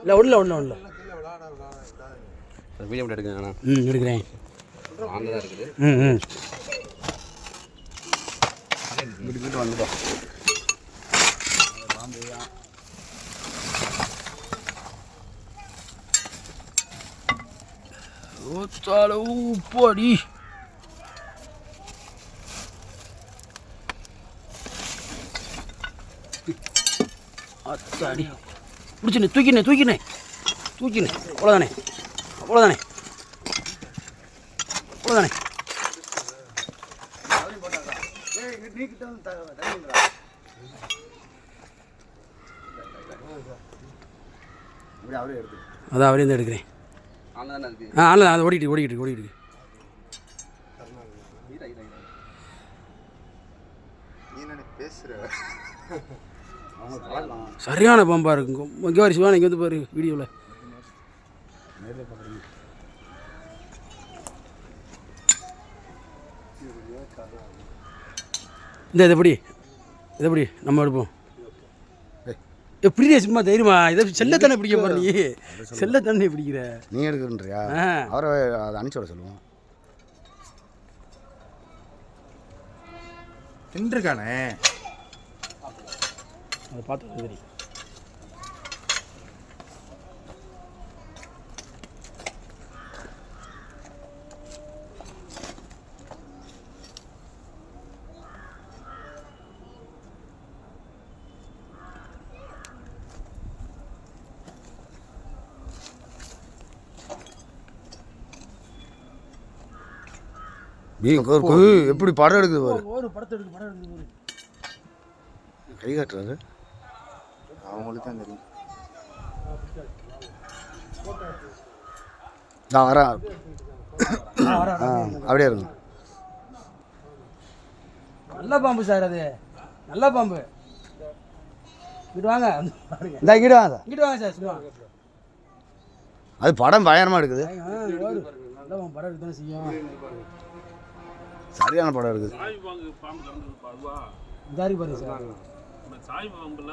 இல்லை ஒன்றும் ஒன்றும் ஒன்றும் வீடியோ மட்டும் எடுக்குங்கண்ணா ம் எடுக்கிறேன். இருக்குது. ம் ம். வந்துட்டோம். ஊத்தால உப்பாடி. அத்தாடி. பிடிச்சினே தூக்கினே தூக்கினே தூக்கினே அவ்வளோதானே அவ்வளோதானே அவ்வளோதானே அதான் அவரே தான் எடுக்கிறேன். ஆ அல்ல அது ஓடிக்கிட்டு ஓடிக்கிட்டு ஓடிக்கிட்டு நீ சரியான பம்பாக இருக்குங்க. இங்கே வரி சிவான இங்கே வந்து பாரு வீடியோவில் இந்த இதப்படி இதப்படி நம்ம எடுப்போம். எப்படி சும்மா தெரியுமா? இதை செல்லத்தானே பிடிக்க போற நீ? செல்லத்தானே பிடிக்கிற? நீ எடுக்கிறன்றியா ஆ. அவரை அதை அனுப்பிச்சு விட சொல்லுவோம். தின்றுக்கானே அதை பார்த்து கொ- எப்படி படம் எடுக்குது பாரு. ஒரு படத்தை எடுக்கு படம் எடுக்கு கை காட்டுறாரு அவங்களுக்கு தான் தெரியும். நான் வரேன். ஆ அப்படியே இருக்கும் நல்ல பாம்பு சார் அது. நல்ல பாம்பு. இங்கிட்டு வாங்க. இந்த கீழே வாங்க. இங்கிட்டு வாங்க சார் அது படம் பயங்கரமாக ஓடு. நல்ல பாம்பு படம் எடுத்து தானே செய்யும். சரியான படம் எடுக்குது. சாய் பாம்பு பாம்பு கறந்துருப்பா அதுவா இதாரி பாருங்க சார். சாய் பாம்புல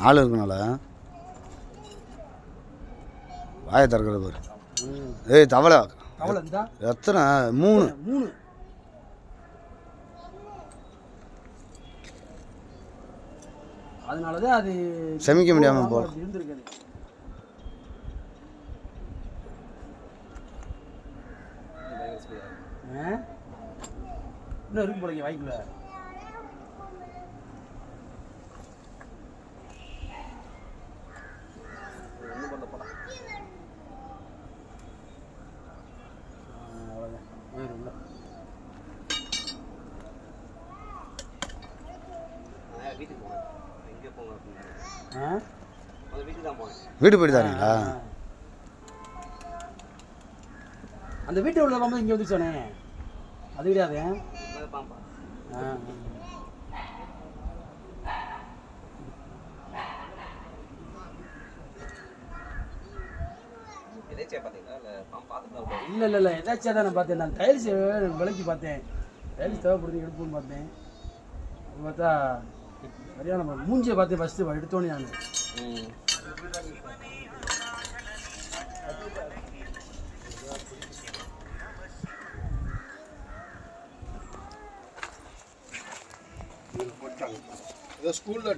ஆள் இருக்கனால? வாயை திறக்கிற பாரு. ஏய் தவளை. எத்தனை? மூணு. மூணு. அதனால தான் அது செமிக்க முடியாம ஆமா, போல. ஆ? இன்னும் இருக்கு போலங்க வாய்க்குள்ள. வீட்டு போயிட்டு தானீங்களா. அந்த வீட்டு உள்ள பாம்பு இங்கே வந்து சொன்னேன். அது கிடையாது. இல்லை இல்லை இல்லை இல்லை. ஏதாச்சும் தான் நான் பார்த்தேன். நான் டைல்ஸ் விலைக்கு பார்த்தேன். டைல்ஸ் தேவைப்படுது எடுப்போம்னு பார்த்தேன். அது பார்த்தா சரியான பாம்பு. மூஞ்சியை பார்த்தேன் ஃபஸ்ட்டு எடுத்தோன்னே நான் ஸ்கூலில்